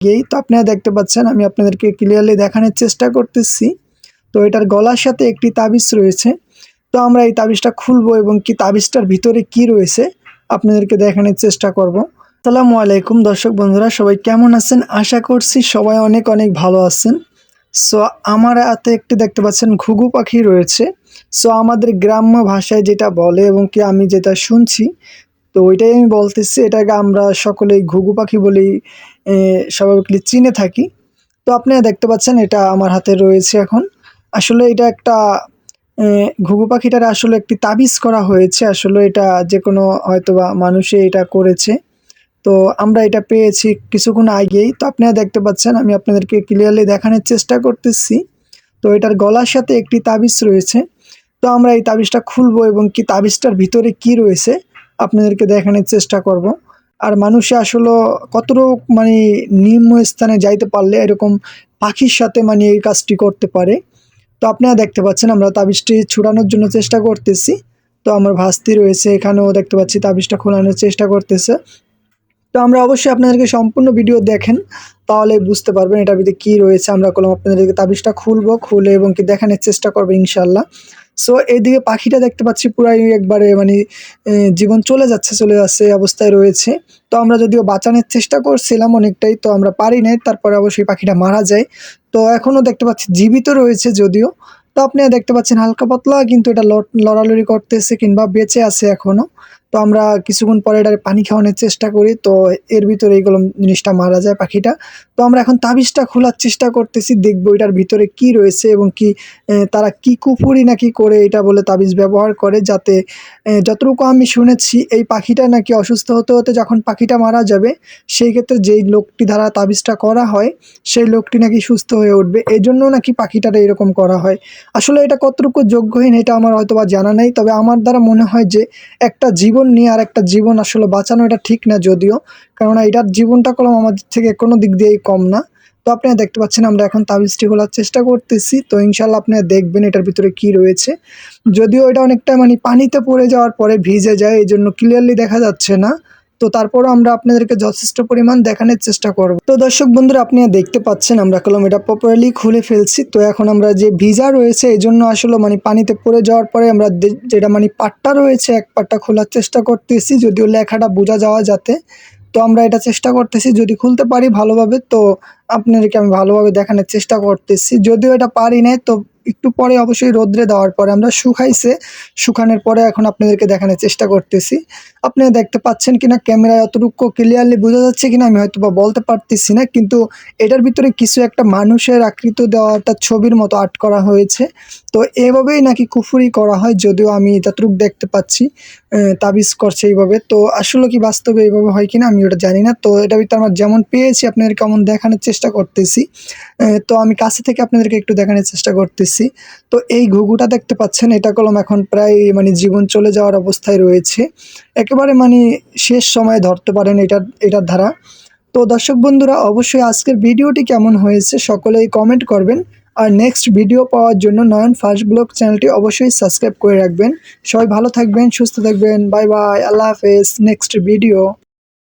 গেই তো আপনারা দেখতে পাচ্ছেন আমি আপনাদেরকে ক্লিয়ারলি দেখানোর চেষ্টা করতেছি। তো এটার গলার সাথে একটি তাবিজ রয়েছে। তো আমরা এই তাবিজটা খুলবো এবং কি তাবিজটার ভিতরে কি রয়েছে আপনাদেরকে দেখানোর চেষ্টা করব। আসসালামু আলাইকুম দর্শক বন্ধুরা সবাই কেমন আছেন? আশা করছি সবাই অনেক অনেক ভালো আছেন। সো আমার হাতে একটি দেখতে পাচ্ছেন ঘুঘু পাখি রয়েছে। সো আমাদের গ্রাম্য ভাষায় যেটা বলে এবং কি আমি যেটা শুনছি তো ওইটাই আমি বলতেছি। এটাকে আমরা সকলেই ঘুঘু পাখি বলেই এ, স্বাভাবিকলি চিনে থাকি। তো আপনারা দেখতে পাচ্ছেন এটা আমার হাতে রয়েছে এখন। আসলে এটা একটা ঘুঘু পাখিটার আসলে একটি তাবিজ করা হয়েছে। আসলে এটা যে কোনো হয়তোবা মানুষে এটা করেছে। তো আমরা এটা পেয়েছি কিছুক্ষণ আগেই। তো আপনারা দেখতে পাচ্ছেন, আমি আপনাদেরকে ক্লিয়ারলি দেখানোর চেষ্টা করতেছি। তো এটার গলার সাথে একটি তাবিজ রয়েছে। তো আমরা এই তাবিজটা খুলবো এবং কি তাবিজটার ভিতরে কি রয়েছে, আপনাদেরকে দেখানোর চেষ্টা করব। আর মানুষে আসলে কতটুকু মানে নিম্ন স্থানে যাইতে পারলে এরকম পাখির সাথে মানে এই কাজটি করতে পারে। তো আপনারা দেখতে পাচ্ছেন আমরা তাবিজটি ছুড়ানোর জন্য চেষ্টা করতেছি। তো আমার ভাস্তি রয়েছে, এখানেও দেখতে পাচ্ছি তাবিজটা খোলানোর চেষ্টা করতেছে। তো আমরা অবশ্যই আপনাদেরকে সম্পূর্ণ ভিডিও দেখেন। তাহলে বুঝতে পারবেন এটার ভিতরে কী রয়েছে। আমরা করলাম আপনাদেরকে তাবিজটা খুলবো, খুলে এবং কি দেখানোর চেষ্টা করব ইনশাল্লাহ সো এইদিকে পাখিটা দেখতে পাচ্ছি পুরাই একবারে মানে জীবন চলে যাচ্ছে চলে যাচ্ছে অবস্থায় রয়েছে। তো আমরা যদিও বাঁচানোর চেষ্টা করছিলাম অনেকটাই, তো আমরা পারি নাই, তারপরে অবশ্যই পাখিটা মারা যায়। তো এখনও দেখতে পাচ্ছি জীবিত রয়েছে যদিও। তো আপনি দেখতে পাচ্ছেন হালকা পাতলা, কিন্তু এটা লড়ালড়ি করতেছে কিংবা বেঁচে আছে এখনও। তো আমরা কিছুক্ষণ পরে এটার পানি খাওয়ানোর চেষ্টা করি, তো এর ভিতরে এইগুলো জিনিসটা মারা যায় পাখিটা। তো আমরা এখন তাবিজটা খোলার চেষ্টা করতেছি, দেখব এটার ভিতরে কি রয়েছে এবং কি তারা কি কুপুরি নাকি করে এটা বলে তাবিজ ব্যবহার করে যাতে যতটুকু আমি শুনেছি, এই পাখিটা নাকি অসুস্থ হতে হতে যখন পাখিটা মারা যাবে, সেই ক্ষেত্রে যেই লোকটি দ্বারা তাবিজটা করা হয়, সেই লোকটি নাকি সুস্থ হয়ে উঠবে। এই জন্য নাকি পাখিটার এরকম করা হয়। আসলে এটা কতটুকু যোগ্যহীন এটা আমার হয়তো বা জানা নেই, তবে আমার দ্বারা মনে হয় যে একটা জীবন নিয়ে আর একটা জীবন আসলে বাঁচানো এটা ঠিক না যদিও। কেননা এটার জীবনটা কলম আমাদের থেকে কোনো দিক দিয়েই কম না। তো আপনারা দেখতে পাচ্ছেন আমরা এখন তাবিজটি খোলার চেষ্টা করতেছি। তো ইনশাল্লাহ আপনারা দেখবেন এটার ভিতরে কি রয়েছে। যদিও এটা অনেকটা মানে পানিতে পড়ে যাওয়ার পরে ভিজে যায় এই জন্য ক্লিয়ারলি দেখা যাচ্ছে না। তো তারপরও আমরা আপনাদেরকে যথেষ্ট পরিমাণ দেখানোর চেষ্টা করব। তো দর্শক বন্ধুরা, আপনি দেখতে পাচ্ছেন, আমরা কলম এটা প্রপারলি খুলে ফেলছি। তো এখন আমরা যে ভিজা রয়েছে, এই জন্য আসলে মানে পানিতে পড়ে যাওয়ার পরে আমরা যেটা মানে পাটটা রয়েছে, এক পাটটা খোলার চেষ্টা করতেছি, যদিও লেখাটা বোঝা যাওয়া যাতে। তো আমরা এটা চেষ্টা করতেছি, যদি খুলতে পারি ভালোভাবে, তো আপনাদেরকে আমি ভালোভাবে দেখানোর চেষ্টা করতেছি। যদিও এটা পারি নাই, তো একটু পরে অবশ্যই রোদ্রে দেওয়ার পরে আমরা শুকাইছে। শুকানোর পরে এখন আপনাদেরকে দেখানোর চেষ্টা করতেছি। আপনারা দেখতে পাচ্ছেন কিনা, ক্যামেরায় অতটুকু ক্লিয়ারলি বোঝা যাচ্ছে কিনা, আমি হয়তো বা বলতে পারতেছি না, কিন্তু এটার ভিতরে কিছু একটা মানুষের আকৃত দেওয়া একটা ছবির মতো আর্ট করা হয়েছে। তো এভাবেই নাকি কুফুরি করা হয়, যদিও আমি যতটুকু দেখতে পাচ্ছি তাবিজ করছে এইভাবে। তো আসলে কি বাস্তবে এইভাবে হয় কিনা আমি ওটা জানি না। তো এটা ভিতরে আমরা যেমন পেয়েছি আপনাদের কেমন দেখানোর চেষ্টা করতেছি। তো আমি কাছে থেকে আপনাদেরকে একটু দেখানোর চেষ্টা করতেছি। তো এই ঘুঘুটা দেখতে পাচ্ছেন, এটা কলম এখন প্রায় মানে জীবন চলে যাওয়ার অবস্থায় রয়েছে। একেবারে মানে শেষ সময়ে ধরতে পারেন এটার এটার ধারা। তো দর্শক বন্ধুরা, অবশ্যই আজকের ভিডিওটি কেমন হয়েছে সকলেই কমেন্ট করবেন। আর নেক্সট ভিডিও পাওয়ার জন্য নয়ন ফার্স্ট ব্লগ চ্যানেলটি অবশ্যই সাবস্ক্রাইব করে রাখবেন। সবাই ভালো থাকবেন, সুস্থ থাকবেন। বাই বাই আল্লাহ হাফেজ। Next video